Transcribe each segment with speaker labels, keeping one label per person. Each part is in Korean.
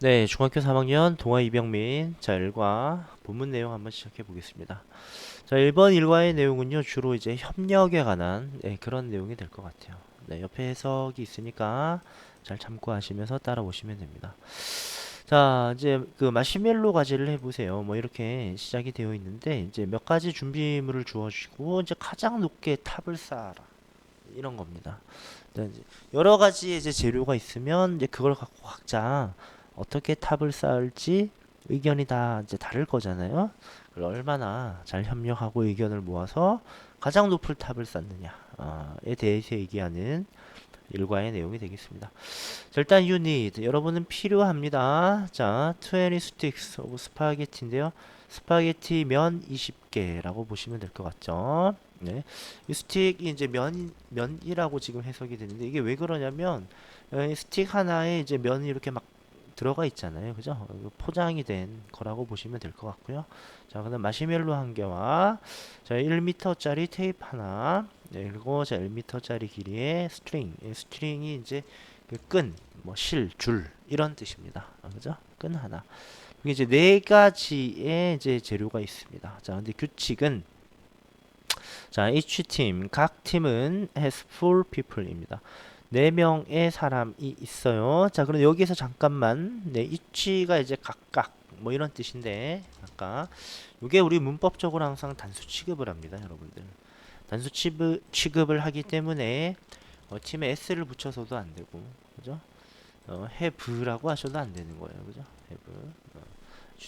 Speaker 1: 네, 중학교 3학년 동아 이병민 자, 일과 본문 내용 한번 시작해 보겠습니다. 자, 1번 일과의 내용은요, 주로 이제 협력에 관한 네, 그런 내용이 될 것 같아요. 네, 옆에 해석이 있으니까 잘 참고하시면서 따라오시면 됩니다. 자, 이제 그 마시멜로 과제를 해보세요. 뭐 이렇게 시작이 되어 있는데, 이제 몇 가지 준비물을 주어주시고, 이제 가장 높게 탑을 쌓아라. 이런 겁니다. 네, 이제 여러 가지 이제 재료가 있으면 이제 그걸 갖고 각자 어떻게 탑을 쌓을지 의견이 다 이제 다를 거잖아요. 얼마나 잘 협력하고 의견을 모아서 가장 높은 탑을 쌓느냐에 대해서 얘기하는 일과의 내용이 되겠습니다. 자, 일단 you 여러분은 필요합니다. 자, 20 sticks of spaghetti인데요. 스파게티 면 20개라고 보시면 될 것 같죠. 네. 이 스틱이 이제 면 면이라고 지금 해석이 되는데 이게 왜 그러냐면 스틱 하나에 이제 면이 이렇게 막 들어가 있잖아요. 그죠? 포장이 된 거라고 보시면 될 것 같고요. 자, 그다음 마시멜로 한 개와 자, 1m짜리 테이프 하나. 네, 그리고 자, 1m짜리 길이의 스트링. 이 스트링이 이제 그 끈, 뭐 실, 줄 이런 뜻입니다. 아, 그죠? 끈 하나. 이게 이제 네 가지의 이제 재료가 있습니다. 자, 근데 규칙은 자, each team 각 팀은 has four people입니다. 네 명의 사람이 있어요. 자, 그럼 여기에서 잠깐만 네, each가 이제 각각 뭐 이런 뜻인데 아까 이게 우리 문법적으로 항상 단수 취급을 합니다, 여러분들. 단수 취급, 취급을 하기 때문에 어, 팀에 s를 붙여서도 안 되고, 그죠? 어, have라고 하셔도 안 되는 거예요, 그죠? have. 어,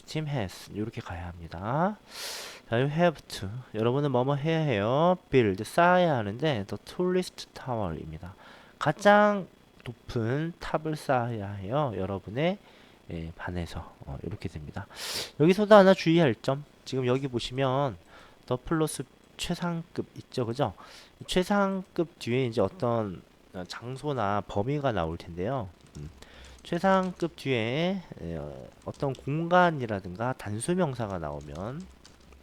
Speaker 1: team has 이렇게 가야 합니다. 자, have to. 여러분은 뭐뭐 해야 해요. build, 쌓아야 하는데 the tallest tower입니다. 가장 높은 탑을 쌓아야 해요. 여러분의 예, 반에서 어, 이렇게 됩니다. 여기서도 하나 주의할 점. 지금 여기 보시면 더 플러스 최상급 있죠, 그죠? 최상급 뒤에 이제 어떤 어, 장소나 범위가 나올 텐데요. 음, 최상급 뒤에 에, 어, 어떤 공간이라든가 단수 명사가 나오면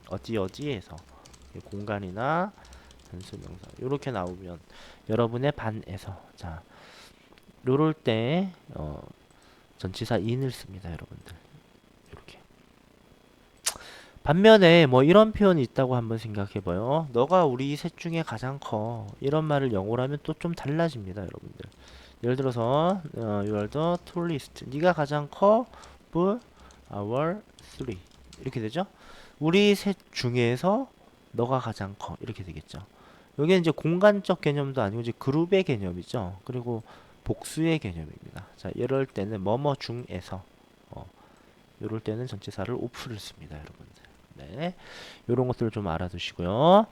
Speaker 1: 어디 어디에서 이 공간이나 단수 명사. 이렇게 나오면 여러분의 반에서 자 요럴 때 어, 전치사 in을 씁니다 여러분들. 이렇게. 반면에 뭐 이런 표현이 있다고 한번 생각해봐요. 너가 우리 셋 중에 가장 커. 이런 말을 영어로 하면 또 좀 달라집니다 여러분들. 예를 들어서 어, you are the tallest. 네가 가장 커 but our three. 이렇게 되죠? 우리 셋 중에서 너가 가장 커. 이렇게 되겠죠. 여기는 이제 공간적 개념도 아니고 이제 그룹의 개념이죠. 그리고 복수의 개념입니다. 자, 이럴 때는 뭐뭐 중에서 어, 이럴 때는 전치사를 오프를 씁니다, 여러분들. 네, 이런 것들을 좀 알아두시고요.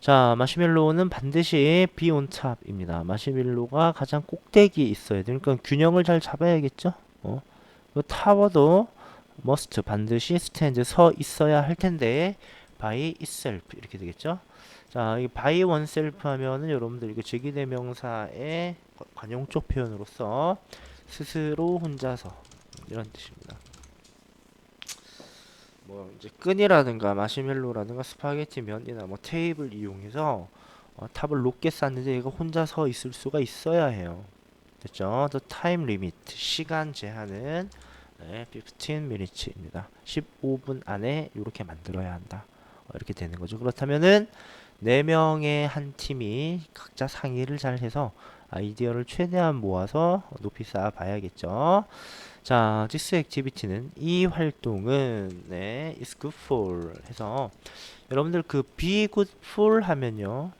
Speaker 1: 자, 마시멜로우는 반드시 top입니다. 마시멜로가 가장 꼭대기에 있어야 돼요. 그러니까 균형을 잘 잡아야겠죠. 어, 그 타워도 must 반드시 stand 서 있어야 할 텐데 by itself 이렇게 되겠죠. 자, 이 by oneself 하면은 여러분들 이거 제기대명사의 관용적 표현으로서 스스로 혼자서 이런 뜻입니다. 뭐 이제 끈이라든가 마시멜로라든가 스파게티 면이나 뭐 테이블 이용해서 어, 탑을 높게 쌓는데 얘가 혼자 서 있을 수가 있어야 해요. 됐죠? The time limit 시간 제한은 네, 15 minutes입니다. 15분 안에 이렇게 만들어야 한다. 어, 이렇게 되는 거죠. 그렇다면은 4명의 한 팀이 각자 상의를 잘 해서 아이디어를 최대한 모아서 높이 쌓아 봐야겠죠. 자, this activity는 이 활동은 네, is good for 해서 여러분들 그 be good for 하면요.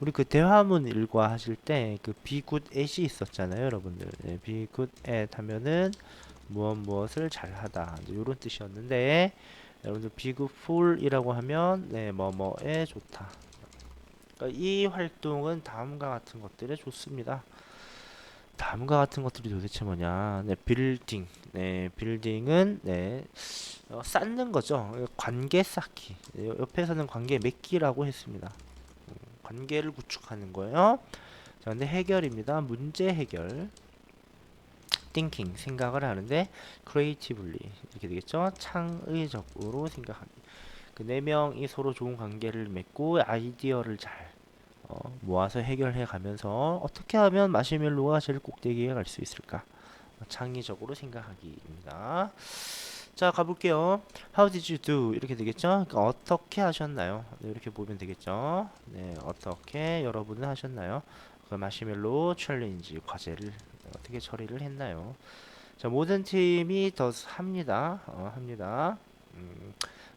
Speaker 1: 우리 그 대화문 일과 하실 때 그 be good at이 있었잖아요, 여러분들. 네, be good at 하면은 무엇 무엇을 잘하다 이런 뜻이었는데 여러분들 비그풀이라고 하면 네 뭐뭐에 좋다. 그러니까 이 활동은 다음과 같은 것들에 좋습니다. 다음과 같은 것들이 도대체 뭐냐? 네, 빌딩. 네, 빌딩은 네, 어, 쌓는 거죠. 관계 쌓기. 네, 옆에서는 관계 맺기라고 했습니다. 음, 관계를 구축하는 거예요. 자, 근데 해결입니다. 문제 해결. thinking 생각을 하는데 creatively 이렇게 되겠죠. 창의적으로 생각하기. 그 네 명이 서로 좋은 관계를 맺고 아이디어를 잘 어, 모아서 해결해 가면서 어떻게 하면 마시멜로가 제일 꼭대기에 갈 수 있을까? 창의적으로 생각하기입니다. 자 가볼게요. How did you do? 이렇게 되겠죠? 그러니까 어떻게 하셨나요? 네, 이렇게 보면 되겠죠? 네, 어떻게 여러분은 하셨나요? 그 마시멜로 챌린지 과제를 어떻게 처리를 했나요? 자 모든 팀이 더 합니다. 어, 합니다. 음,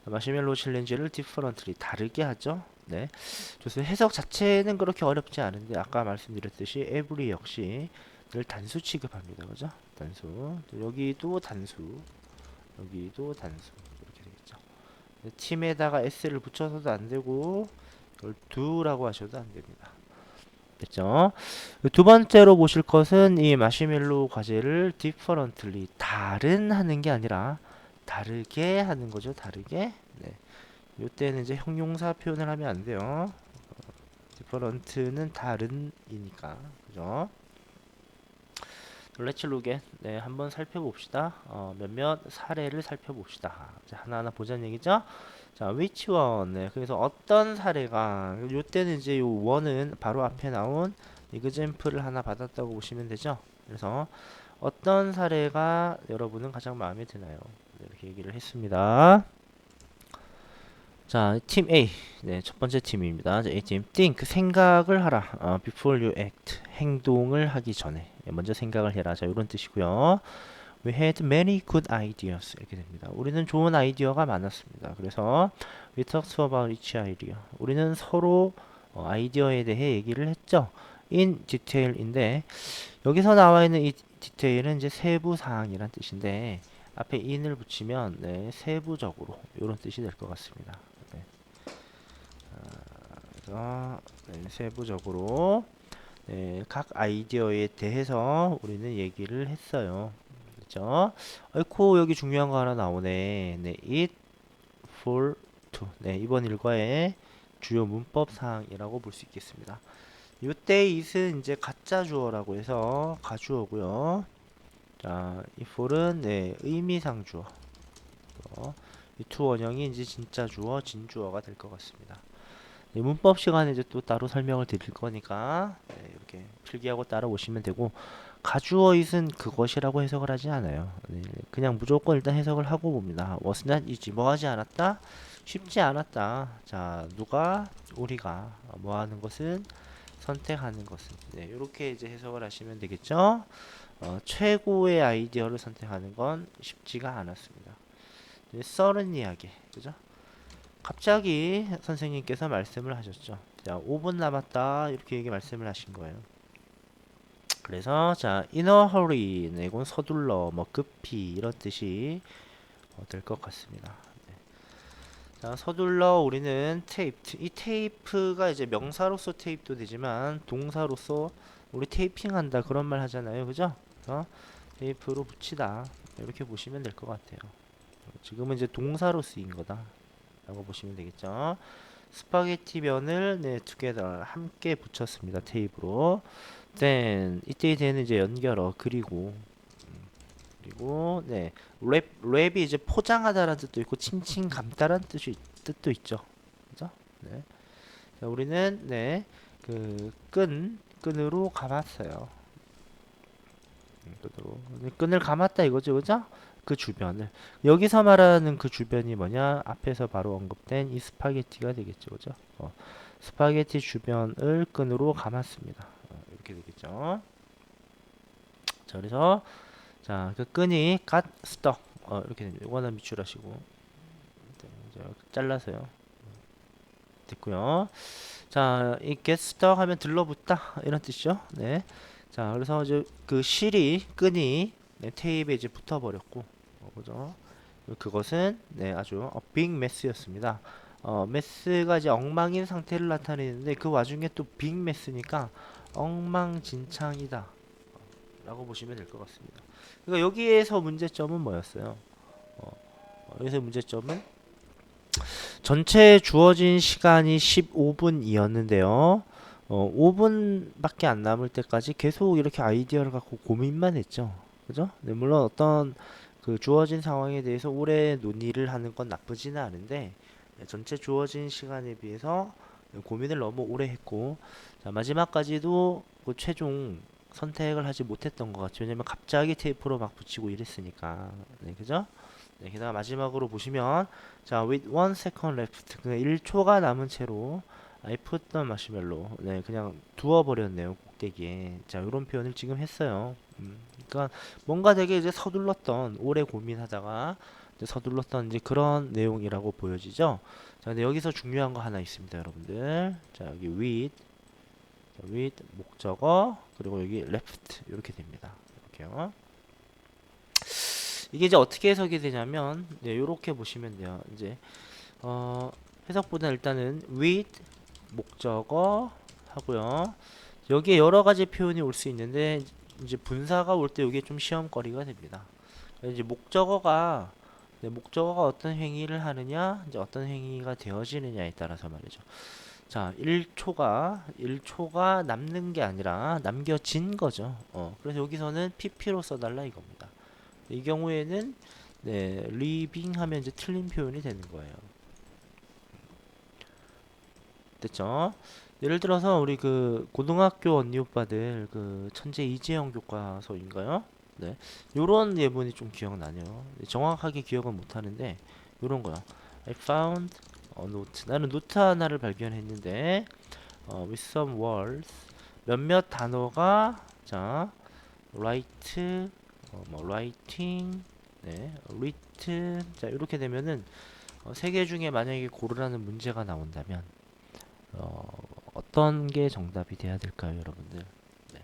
Speaker 1: 마시멜로 챌린지를 디퍼런트리 다르게 하죠. 네, 좋습니다. 해석 자체는 그렇게 어렵지 않은데 아까 말씀드렸듯이 에브리 역시 늘 단수 취급합니다. 그죠? 단수. 여기도 단수. 여기도 단수. 이렇게 되겠죠. 팀에다가 s를 붙여서도 안 되고 이걸 do라고 하셔도 안 됩니다. 됐죠? 두 번째로 보실 것은 이 마시멜로 과제를 differently 다른 하는 게 아니라 다르게 하는 거죠. 다르게. 네. 이때는 이제 형용사 표현을 하면 안 돼요. different는 다른이니까. 그죠? At. 네, 한번 살펴봅시다. 어, 몇몇 사례를 살펴봅시다. 자, 하나하나 보자는 얘기죠. 자, which one. 네, 그래서 어떤 사례가, 요때는 이제 요 one은 바로 앞에 나온 example을 하나 받았다고 보시면 되죠. 그래서 어떤 사례가 여러분은 가장 마음에 드나요? 네, 이렇게 얘기를 했습니다. 자, 팀 A. 네, 첫 번째 팀입니다. 자, A팀. think. 생각을 하라. 어, before you act. 행동을 하기 전에. 예, 먼저 생각을 해라. 자, 이런 뜻이고요. We had many good ideas. 이렇게 됩니다. 우리는 좋은 아이디어가 많았습니다. 그래서 we talked about each idea. 우리는 서로 어, 아이디어에 대해 얘기를 했죠. in detail인데 여기서 나와 있는 이 디테일은 이제 세부 사항이란 뜻인데 앞에 in을 붙이면 네, 세부적으로 이런 뜻이 될 것 같습니다. 네. 아, 그래서 네, 세부적으로 네, 각 아이디어에 대해서 우리는 얘기를 했어요. 그죠? 어이코 여기 중요한 거 하나 나오네. 네, it for to. 네, 이번 일과의 주요 문법 사항이라고 볼 수 있겠습니다. 이때 it은 이제 가짜 주어라고 해서 가주어고요. 자, 이 for은 네, 의미상 주어. 어, 이투 원형이 이제 진짜 주어, 진주어가 될 것 같습니다. 네, 문법 시간에 이제 또 따로 설명을 드릴 거니까 네, 이렇게 필기하고 따라오시면 되고 가주어 it은 그것이라고 해석을 하지 않아요. 네, 그냥 무조건 일단 해석을 하고 봅니다. was not easy. 뭐 하지 않았다? 쉽지 않았다. 자, 누가 우리가 뭐 하는 것은 선택하는 것은 네, 이렇게 이제 해석을 하시면 되겠죠. 어, 최고의 아이디어를 선택하는 건 쉽지가 않았습니다. 네, 썰은 이야기, 그죠? 갑자기 선생님께서 말씀을 하셨죠. 자, 5분 남았다. 이렇게 얘기 말씀을 하신 거예요. 그래서 자, in a hurry. 네, 이건 서둘러, 뭐 급히 이런 뜻이 어, 될것 같습니다. 네. 자, 서둘러 우리는 테이프. 이 테이프가 이제 명사로서 테이프도 되지만 동사로서 우리 테이핑한다 그런 말 하잖아요. 그죠? 그래서 테이프로 붙이다. 이렇게 보시면 될 것 같아요. 지금은 이제 동사로 쓰인 거다. 라고 보시면 되겠죠. 스파게티 면을 네, together 함께 붙였습니다. 테이프로. then 이때 되는 이제 연결어 그리고 음, 그리고 네. 랩 랩이 이제 포장하다라는 뜻도 있고 칭칭 감다라는 뜻이 뜻도 있죠. 그죠? 네. 자, 우리는 네. 그 끈 끈으로 감았어요. 끈을 감았다 이거죠. 그죠? 그 주변을. 여기서 말하는 그 주변이 뭐냐? 앞에서 바로 언급된 이 스파게티가 되겠죠 그죠? 어, 스파게티 주변을 끈으로 감았습니다. 어, 이렇게 되겠죠? 자 그래서 자그 끈이 got stuck 어, 이렇게 됩니다. 이거는 밑줄하시고. 네, 잘라서요. 됐고요. 자 이 get stuck 하면 들러붙다. 이런 뜻이죠. 네 자 그래서 이제 그 실이 끈이 네, 테이프에 이제 붙어버렸고 어, 그죠? 그것은 네, 아주 어, 빅 메스였습니다. 어, 메스가 이제 엉망인 상태를 나타내는데 그 와중에 또빅 메스니까 엉망진창이다 라고 보시면 될 것 같습니다. 그러니까 여기에서 문제점은 뭐였어요? 어, 어 여기서 문제점은 전체 주어진 시간이 15분이었는데요. 어, 5분밖에 안 남을 때까지 계속 이렇게 아이디어를 갖고 고민만 했죠. 그죠? 네, 물론 어떤 그 주어진 상황에 대해서 오래 논의를 하는 건 나쁘지는 않은데 네, 전체 주어진 시간에 비해서 고민을 너무 오래 했고 자, 마지막까지도 그 최종 선택을 하지 못했던 것 같죠. 왜냐면 갑자기 테이프로 막 붙이고 이랬으니까. 네, 그죠? 네, 게다가 마지막으로 보시면 자, with one second left. 그 1초가 남은 채로 I put the marshmallow. 네, 그냥 두어 버렸네요. 꼭대기에. 자, 이런 표현을 지금 했어요. 음, 그러니까 뭔가 되게 이제 서둘렀던 오래 고민하다가 이제 서둘렀던 이제 그런 내용이라고 보여지죠. 자, 근데 여기서 중요한 거 하나 있습니다, 여러분들. 자, 여기 with 자, with 목적어 그리고 여기 left 이렇게 됩니다. 이렇게요. 이게 이제 어떻게 해석이 되냐면 네, 이렇게 보시면 돼요. 이제 어, 해석보다 일단은 with 목적어 하고요. 여기에 여러 가지 표현이 올 수 있는데 이제 분사가 올 때 이게 좀 시험거리가 됩니다. 이제 목적어가 네, 목적어가 어떤 행위를 하느냐, 이제 어떤 행위가 되어지느냐에 따라서 말이죠. 자, 1초가 1초가 남는 게 아니라 남겨진 거죠. 어, 그래서 여기서는 pp로 써달라 이겁니다. 이 경우에는 네, living 하면 이제 틀린 표현이 되는 거예요. 됐죠? 예를 들어서 우리 그 고등학교 언니 오빠들 그 천재 이재영 교과서인가요? 네. 요런 예문이 좀 기억나네요. 정확하게 기억은 못 하는데 요런 거요. I found a note. 나는 노트 하나를 발견했는데 어, with some words 몇몇 단어가 자 write 어, 뭐 writing 네 written 자 이렇게 되면은 어, 세개 중에 만약에 고르라는 문제가 나온다면 어, 어떤 게 정답이 돼야 될까요, 여러분들? 네.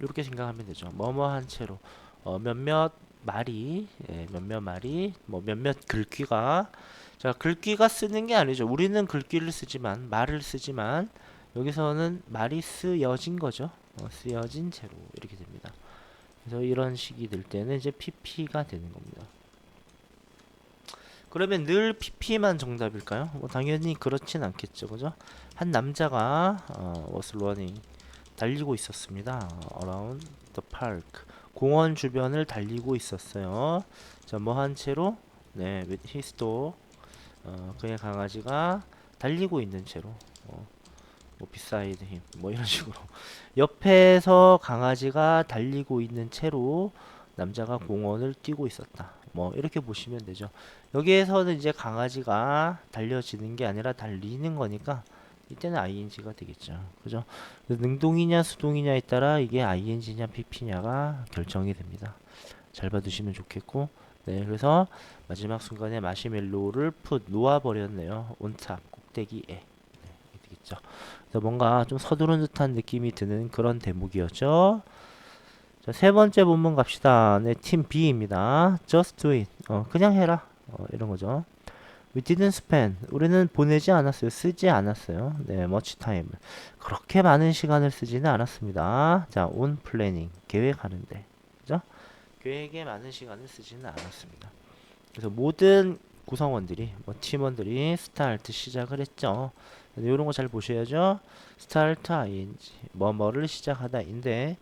Speaker 1: 이렇게 생각하면 되죠. 뭐뭐한 채로 어, 몇몇 말이 예, 몇몇 말이 뭐 몇몇 글귀가 자 글귀가 쓰는 게 아니죠. 우리는 글귀를 쓰지만 말을 쓰지만 여기서는 말이 쓰여진 거죠. 어, 쓰여진 채로 이렇게 됩니다. 그래서 이런 식이 될 때는 이제 PP가 되는 겁니다. 그러면 늘 PP만 정답일까요? 뭐 당연히 그렇진 않겠죠, 그죠? 한 남자가 어, was running 달리고 있었습니다. around the park 공원 주변을 달리고 있었어요. 자, 뭐 한 채로 네, with his dog 어, 그의 강아지가 달리고 있는 채로 어, 뭐 beside him 뭐 이런 식으로 옆에서 강아지가 달리고 있는 채로 남자가 공원을 뛰고 있었다. 뭐 이렇게 보시면 되죠. 여기에서는 이제 강아지가 달려지는 게 아니라 달리는 거니까 이때는 ing가 되겠죠. 그죠? 능동이냐 수동이냐에 따라 이게 ing냐 pp냐가 결정이 됩니다. 잘 봐두시면 좋겠고 네 그래서 마지막 순간에 마시멜로를 풋 놓아버렸네요. 온탑 꼭대기에 네, 되겠죠. 그래서 뭔가 좀 서두른 듯한 느낌이 드는 그런 대목이었죠. 자, 세 번째 본문 갑시다. 네, 팀 B입니다. Just do it. 어, 그냥 해라. 어, 이런 거죠. We didn't spend. 우리는 보내지 않았어요. 쓰지 않았어요. 네, much time. 그렇게 많은 시간을 쓰지는 않았습니다. 자, on planning. 계획하는데. 그죠? 계획에 많은 시간을 쓰지는 않았습니다. 그래서 모든 구성원들이, 뭐 팀원들이 스타트 시작을 했죠. 이런 거 잘 보셔야죠. 스타트 ing. 뭐 뭐를 시작하다인데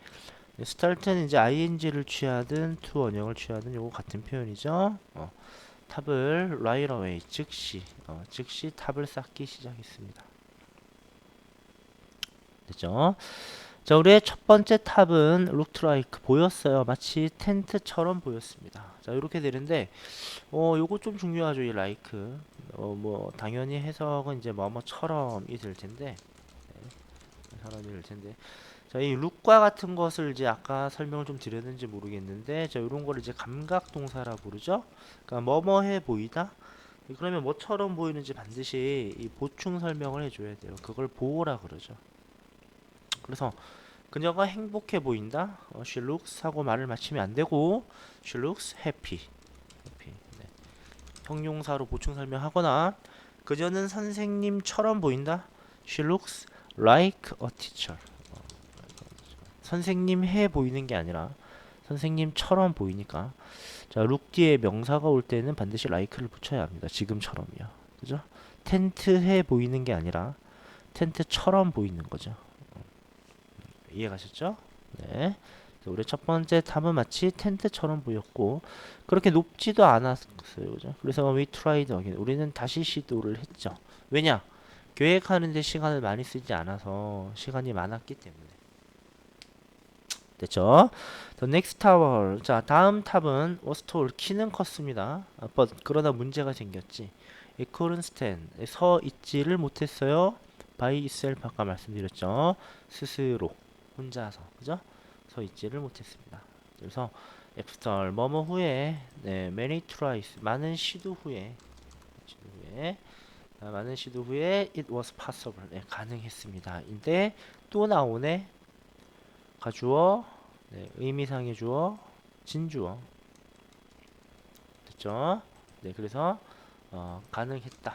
Speaker 1: 스타트는 이제 ing를 취하든 to 원형을 취하든 요거 같은 표현이죠. 어, 탑을 right away 즉시 어, 즉시 탑을 쌓기 시작했습니다. 됐죠? 자, 우리의 첫 번째 탑은 looked like 보였어요. 마치 텐트처럼 보였습니다. 자, 이렇게 되는데 어, 요거 좀 중요하죠. 이 like. 어, 뭐 당연히 해석은 이제 뭐뭐처럼이 될 텐데. 네, 사람이 될 텐데. 자, 이 룩과 같은 것을 이제 아까 설명을 좀 드렸는지 모르겠는데, 자, 이런 거를 이제 감각 동사라 부르죠. 그러니까 뭐뭐해 보이다. 그러면 뭐처럼 보이는지 반드시 이 보충 설명을 해줘야 돼요. 그걸 보호라 그러죠. 그래서 그녀가 행복해 보인다. 어, she looks 하고 말을 마치면 안 되고 she looks happy. happy. 네. 형용사로 보충 설명하거나 그녀는 선생님처럼 보인다. she looks like a teacher. 선생님 해 보이는 게 아니라 선생님처럼 보이니까 자, 룩 뒤에 명사가 올 때는 반드시 like를 붙여야 합니다. 지금처럼요. 그죠? 텐트 해 보이는 게 아니라 텐트처럼 보이는 거죠. 이해가셨죠? 네. 우리 첫 번째 탑은 마치 텐트처럼 보였고 그렇게 높지도 않았어요. 그죠? 그래서 we tried again. 우리는 다시 시도를 했죠. 왜냐? 계획하는데 시간을 많이 쓰지 않아서 시간이 많았기 때문에. 됐죠? The next tower. 자, 다음 탑은 was. 키는 컸습니다. 아, but 그러나 문제가 생겼지. It couldn't. 서 있지를 못했어요. by itself 아까 말씀드렸죠. 스스로 혼자서 그죠? 서 있지를 못했습니다. 그래서 after 뭐뭐 후에 네, many tries 많은 시도 후에 시도 후에 아, 많은 시도 후에 it was possible 네, 가능했습니다. 인데 또 나오네 가 주어 네, 의미상의 주어 진주어 됐죠? 네 그래서 어, 가능했다.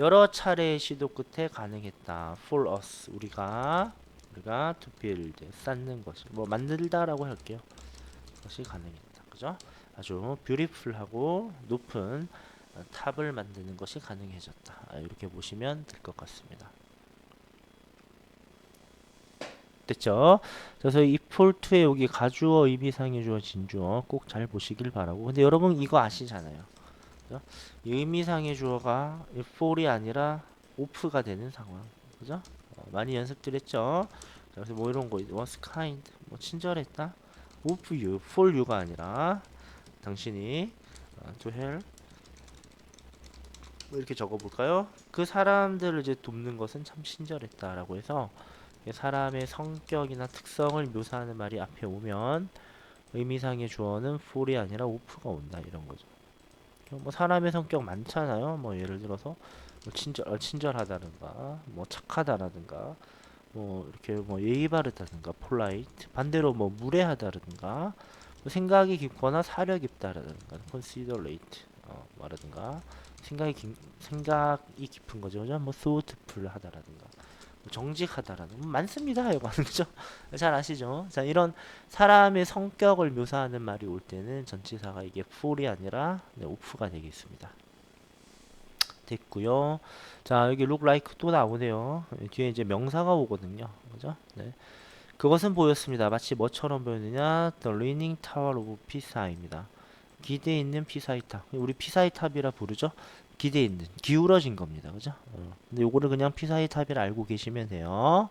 Speaker 1: 여러 차례의 시도 끝에 가능했다. For us 우리가 우리가 build 쌓는 것이 뭐 만들다라고 할게요. 것이 가능했다. 그죠? 아주 뷰티풀하고 높은 어, 탑을 만드는 것이 가능해졌다. 아, 이렇게 보시면 될 것 같습니다. 됐죠? 그래서 이 폴트에 여기 가주어, 의미상의 주어, 진주어 꼭 잘 보시길 바라고. 근데 여러분 이거 아시잖아요. 그죠? 이 의미상의 주어가 이 for이 아니라 off가 되는 상황. 그죠? 어, 많이 연습드렸죠? 자, 그래서 뭐 이런 거 was kind 뭐 친절했다. of you, for you가 아니라 당신이 어, to help 뭐 이렇게 적어볼까요? 그 사람들을 이제 돕는 것은 참 친절했다라고 해서 사람의 성격이나 특성을 묘사하는 말이 앞에 오면 의미상의 주어는 for이 아니라 of가 온다 이런 거죠. 뭐 사람의 성격 많잖아요. 뭐 예를 들어서 뭐 친절 어, 친절하다든가 뭐 착하다라든가 뭐 이렇게 뭐 예의 바르다든가 polite 반대로 뭐 무례하다라든가 뭐 생각이 깊거나 사려 깊다라든가 considerate 어, 말하든가 생각이 깊, 생각이 깊은 거죠. 뭐 thoughtful 하다라든가 뭐 정직하다라는 거 많습니다. 여러분 그죠? 잘 아시죠? 자 이런 사람의 성격을 묘사하는 말이 올 때는 전치사가 이게 for이 아니라 네, off가 되겠습니다. 됐고요. 자 여기 look like 또 나오네요. 뒤에 이제 명사가 오거든요. 그죠? 네. 그것은 보였습니다. 마치 뭐처럼 보였느냐? The Leaning Tower of Pisa입니다. 기대 있는 피사의 탑. 우리 피사의 탑이라 부르죠. 기대 있는, 기울어진 겁니다. 그죠? 어. 근데 요거를 그냥 피사의 탑이라 알고 계시면 돼요.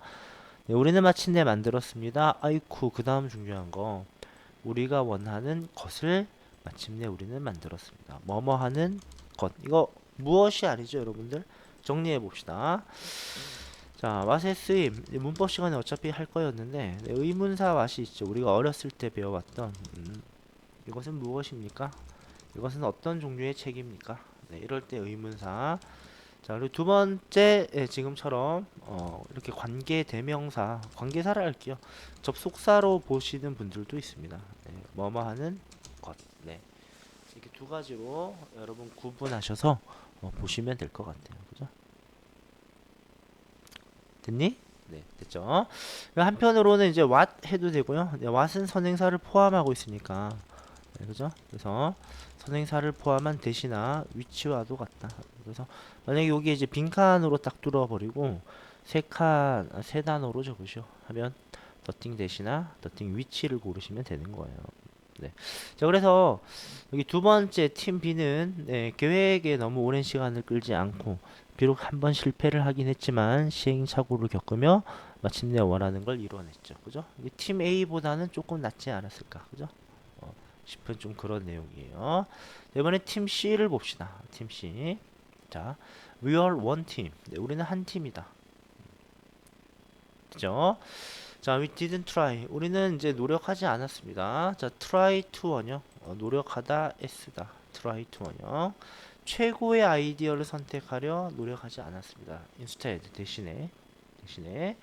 Speaker 1: 네, 우리는 마침내 만들었습니다. 아이쿠, 그 다음 중요한 거. 우리가 원하는 것을 마침내 우리는 만들었습니다. 뭐뭐 하는 것. 이거 무엇이 아니죠, 여러분들? 정리해 봅시다. 자, 왓의 쓰임. 문법 시간에 어차피 할 거였는데, 네, 의문사 왓이 있죠. 우리가 어렸을 때 배워왔던, 음, 이것은 무엇입니까? 이것은 어떤 종류의 책입니까? 네, 이럴 때 의문사. 자, 그리고 두 번째, 예, 지금처럼, 어, 이렇게 관계 대명사, 관계사를 할게요. 접속사로 보시는 분들도 있습니다. 네, 뭐뭐 하는 것. 네. 이렇게 두 가지로 여러분 구분하셔서 어, 보시면 될 것 같아요. 그죠? 됐니? 네, 됐죠? 한편으로는 이제 what 해도 되고요. 네, what은 선행사를 포함하고 있으니까. 네, 그죠? 그래서 선행사를 포함한 대시나 위치와도 같다. 그래서 만약에 여기 이제 빈칸으로 딱 뚫어버리고 세 칸, 아, 세 단어로 적으시오. 하면 더띵 대시나 더띵 위치를 고르시면 되는 거예요. 네. 자, 그래서 여기 두 번째 팀 B는 네, 계획에 너무 오랜 시간을 끌지 않고 비록 한 번 실패를 하긴 했지만 시행착오를 겪으며 마침내 원하는 걸 이뤄냈죠. 그죠? 팀 A보다는 조금 낫지 않았을까? 그죠? 어, 싶은 좀 그런 내용이에요. 자, 이번에 팀 C를 봅시다. 팀 C. 자, we are one team. 네, 우리는 한 팀이다. 그죠? 자, we didn't try. 우리는 이제 노력하지 않았습니다. 자, try to 원형. 어, 노력하다 s다. try to 원형. 최고의 아이디어를 선택하려 노력하지 않았습니다. instead 대신에 대신에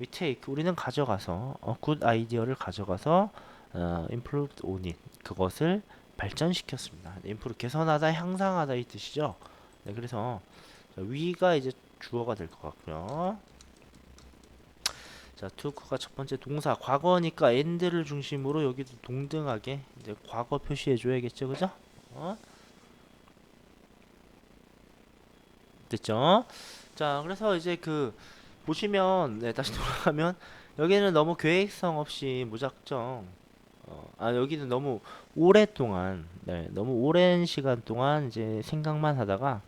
Speaker 1: we take 우리는 가져가서 어, good 아이디어를 가져가서 어, improved on it 그것을 발전시켰습니다. 네, improve 개선하다, 향상하다 이 뜻이죠. 네, 그래서 자, 위가 이제 주어가 될 것 같고요. 자, took가 첫 번째 동사 과거니까 and를 중심으로 여기도 동등하게 이제 과거 표시해 줘야겠죠, 그죠? 어? 됐죠? 자, 그래서 이제 그 보시면 네, 다시 돌아가면 여기는 너무 계획성 없이 무작정 어, 아 여기는 너무 오랫동안 네, 너무 오랜 시간 동안 이제 생각만 하다가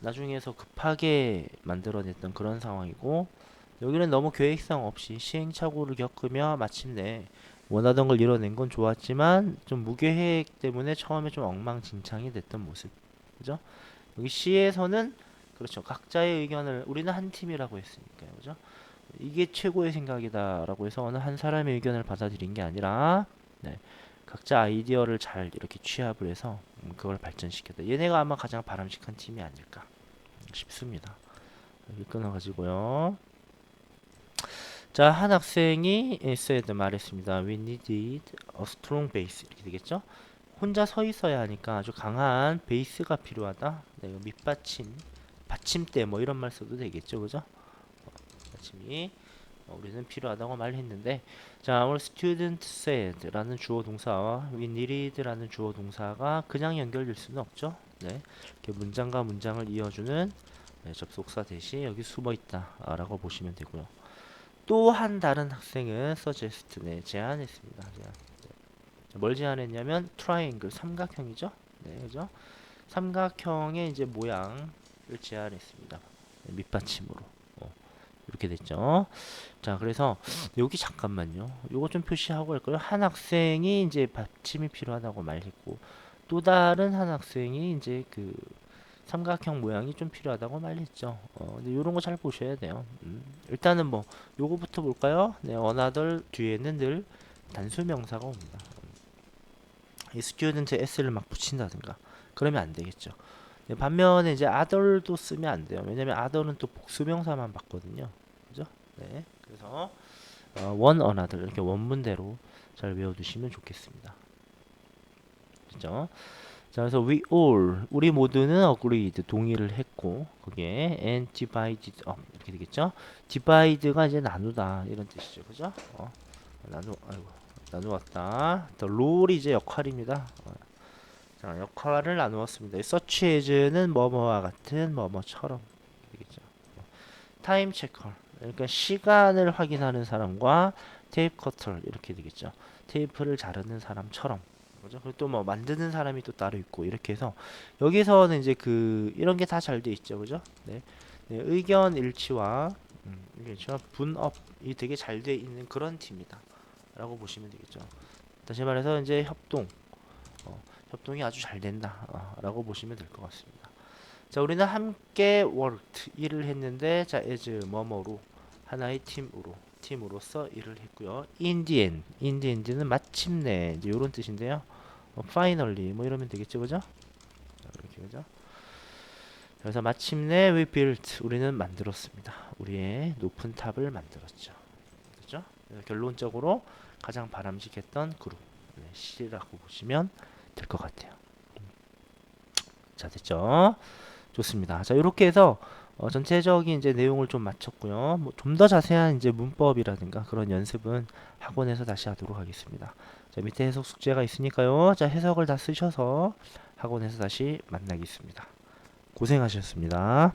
Speaker 1: 나중에서 급하게 만들어냈던 그런 상황이고 여기는 너무 계획성 없이 시행착오를 겪으며 마침내 원하던 걸 이뤄낸 건 좋았지만 좀 무계획 때문에 처음에 좀 엉망진창이 됐던 모습. 그죠? 여기 C에서는 그렇죠. 각자의 의견을 우리는 한 팀이라고 했으니까요. 그죠? 이게 최고의 생각이다라고 해서 어느 한 사람의 의견을 받아들인 게 아니라 네, 각자 아이디어를 잘 이렇게 취합을 해서 음, 그걸 발전시켰다. 얘네가 아마 가장 바람직한 팀이 아닐까 싶습니다. 여기 끊어가지고요. 자, 한 학생이 said 말했습니다. We needed a strong base 이렇게 되겠죠? 혼자 서 있어야 하니까 아주 강한 베이스가 필요하다. 네, 밑받침, 받침대 뭐 이런 말 써도 되겠죠, 그죠? 어, 받침이 어, 우리는 필요하다고 말했는데, 자, 오늘 student said라는 주어 동사와 we needed라는 주어 동사가 그냥 연결될 수는 없죠. 네, 이렇게 문장과 문장을 이어주는 네, 접속사 대신 여기 숨어 있다라고 보시면 되고요. 또 한 다른 학생은 suggest 네, 제안했습니다. 제안. 네. 뭘 제안했냐면 트라이앵글 삼각형이죠. 네, 그죠? 삼각형의 이제 모양을 제안했습니다. 네, 밑받침으로 어, 이렇게 됐죠. 자, 그래서 여기 잠깐만요. 요거 좀 표시하고 할까요? 한 학생이 이제 받침이 필요하다고 말했고 또 다른 한 학생이 이제 그 삼각형 모양이 좀 필요하다고 말했죠. 어, 근데 요런 거 잘 보셔야 돼요. 음, 일단은 뭐 요거부터 볼까요? 네, 어나들 뒤에는 늘 단수 명사가 옵니다. 이 student s를 막 붙인다든가 그러면 안 되겠죠. 네, 반면에 이제 other도 쓰면 안 돼요. 왜냐면 other는 또 복수명사만 받거든요. 그죠? 네. 그래서 어, one another 이렇게 원문대로 잘 외워두시면 좋겠습니다. 그죠? 자, 그래서 we all 우리 모두는 agreed 동의를 했고 거기에 and divided up 이렇게 되겠죠? divide가 이제 나누다 이런 뜻이죠, 그죠? 어, 나누 아이고 나누었다. the role이 이제 역할입니다. 어. 자, 역할을 나누었습니다. as는 뭐뭐와 같은 뭐뭐처럼 되겠죠. 타임 체커 그러니까 시간을 확인하는 사람과 테이프 커터 이렇게 되겠죠. 테이프를 자르는 사람처럼 그죠? 그리고 또 뭐 만드는 사람이 또 따로 있고 이렇게 해서 여기서는 이제 그 이런 게 다 잘 돼 있죠, 그죠? 네. 네, 의견 일치와 음, 일치와 분업이 되게 잘 돼 있는 그런 팀이다라고 보시면 되겠죠. 다시 말해서 이제 협동, 어, 협동이 아주 잘 된다라고 보시면 될 것 같습니다. 자, 우리는 함께 worked 일을 했는데 자, as 뭐뭐로 하나의 팀으로 팀으로서 일을 했고요. the end는 마침내 이제 이런 뜻인데요. 어, finally 뭐 이러면 되겠죠, 그죠? 자, 이렇게 그죠? 그래서 마침내 we built 우리는 만들었습니다. 우리의 높은 탑을 만들었죠. 그래서 결론적으로 가장 바람직했던 그룹 네, C라고 보시면 될 것 같아요. 자, 됐죠? 좋습니다. 자, 이렇게 해서 어, 전체적인 이제 내용을 좀 마쳤고요. 뭐 좀 더 자세한 이제 문법이라든가 그런 연습은 학원에서 다시 하도록 하겠습니다. 자, 밑에 해석 숙제가 있으니까요. 자, 해석을 다 쓰셔서 학원에서 다시 만나겠습니다. 고생하셨습니다.